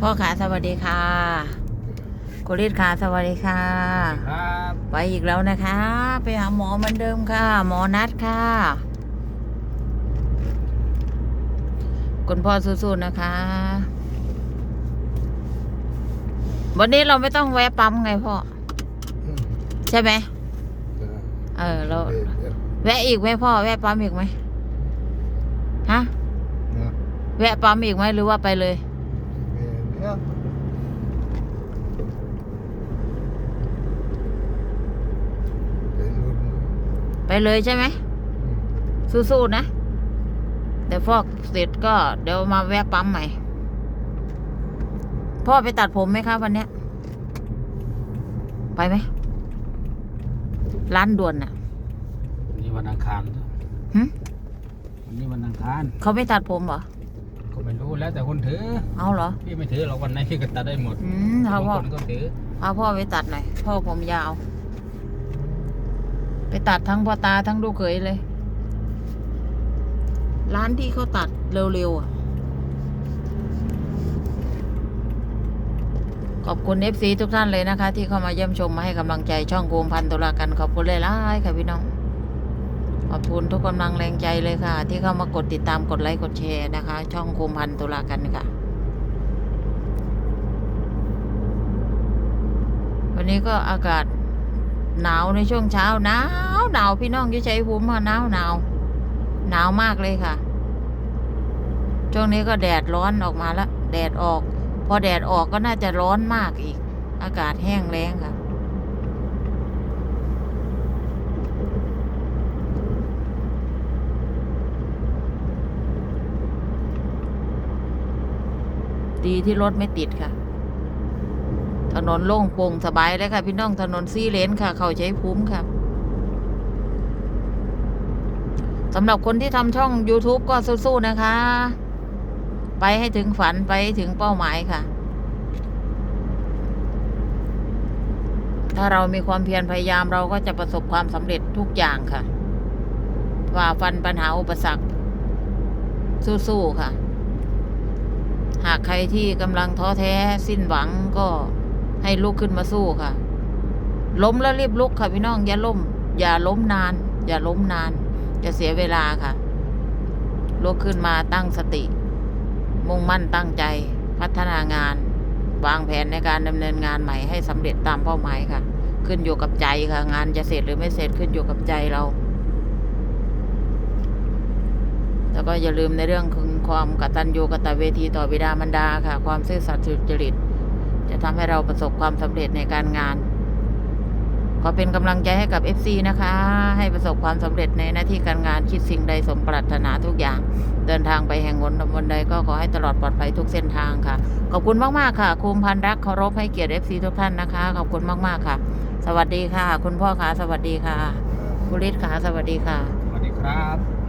พ่อขาสวัสดีค่ะกุลิศขาสวัสดีค่ะ ครับไปอีกแล้วนะคะ ไปหาหมอเหมือนเดิมค่ะ หมอนัดค่ะคุณพ่อสู้ๆนะคะ วันนี้เราไม่ต้องแวะปั๊มไงพ่อ ใช่ไหมเออเราแวะอีกไหมพ่อ แวะปั๊มอีกไหมฮะแวะปั๊มอีกไหมหรือว่าไปเลย ไปเลยใช่ไหม สู้ๆนะ แต่ฟอกเสร็จก็เดี๋ยวมาแวะปั๊มใหม่ พ่อไปตัดผมไหมครับวันเนี้ย ไปไหม ร้านด่วนน่ะ วันนี้วันอังคารหึวันนี้วันอังคาร เขาไม่ตัดผมเหรอก็ ไม่รู้แล้วแต่คนถือ เอาเหรอ พี่ไม่ถือหรอกวันไหนพี่ก็ตัดได้หมดอืมเอาบางพ่อคนก็ถือ เอาพ่อไปตัดหน่อย พ่อผมยาว ไปตัดทั้งพ่อตาทั้งลูกเขยเลย ร้านที่เขาตัดเร็วๆอะ ขอบคุณ FC ทุกท่านเลยนะคะ ที่เข้ามาเยี่ยมชมมาให้กำลังใจช่องโกมพันตุลากันขอบคุณเลยล่ายๆค่ะพี่น้อง ขอบคุณทุกกำลังแรงใจเลยค่ะ ที่เข้ามากดติดตามกดไลค์กดแชร์นะคะ ช่องโกมพันตุลากันค่ะ วันนี้ก็อากาศหนาวในช่วงเช้าหนาวหนาวพี่น้องอยิ่ชัยภูมิค่ะหนาวหนาวหนาวมากเลยค่ะ ช่วงนี้ก็แดดร้อนออกมาแล้วแดดออก พอแดดออกก็น่าจะร้อนมากอีก อากาศแห้งแล้งค่ะ ดีที่รถไม่ติดค่ะ ถนนโล่งโปร่งสบายเลยค่ะ พี่น้องถนนซีเลนค่ะ เขาใช้ภูมิค่ะสำหรับคนที่ทำช่อง YouTube ก็สู้ๆนะคะ ไปให้ถึงฝันไปให้ถึงเป้าหมายค่ะ ถ้าเรามีความเพียรพยายามเราก็จะประสบความสำเร็จทุกอย่างค่ะฝ่าฟันปัญหาอุปสรรค สู้ๆค่ะ ใครที่กำลังท้อแท้สิ้นหวังก็ให้ลุกขึ้นมาสู้ค่ะ ล้มแล้วรีบลุกค่ะพี่น้องอย่าล้ม อย่าล้มนาน อย่าล้มนานจะเสียเวลาค่ะลุกขึ้นมาตั้งสติ มุ่งมั่นตั้งใจพัฒนางาน วางแผนในการดำเนินงานใหม่ให้สำเร็จตามเป้าหมายค่ะ ขึ้นอยู่กับใจค่ะ งานจะเสร็จหรือไม่เสร็จขึ้นอยู่กับใจเรา แล้วก็อย่าลืมในเรื่องของ ความกตัญญูกตเวทีต่อบิดามารดาค่ะ ความซื่อสัตย์สุจริต จะทำให้เราประสบความสำเร็จในการงาน ขอเป็นกำลังใจให้กับ FC นะคะ ให้ประสบความสำเร็จในหน้าที่การงานคิดสิ่งใดสมปรารถนาทุกอย่าง เดินทางไปแห่งหนตำบลใดก็ขอให้ตลอดปลอดภัยทุกเส้นทางค่ะ ขอบคุณมากๆค่ะคุมพันรักเคารพให้เกียรติ FC ทุกท่านนะคะ ขอบคุณมากๆค่ะ สวัสดีค่ะ คุณพ่อค่ะ สวัสดีค่ะคุณฤทธิ์ค่ะ สวัสดีค่ะ สวัสดีครับ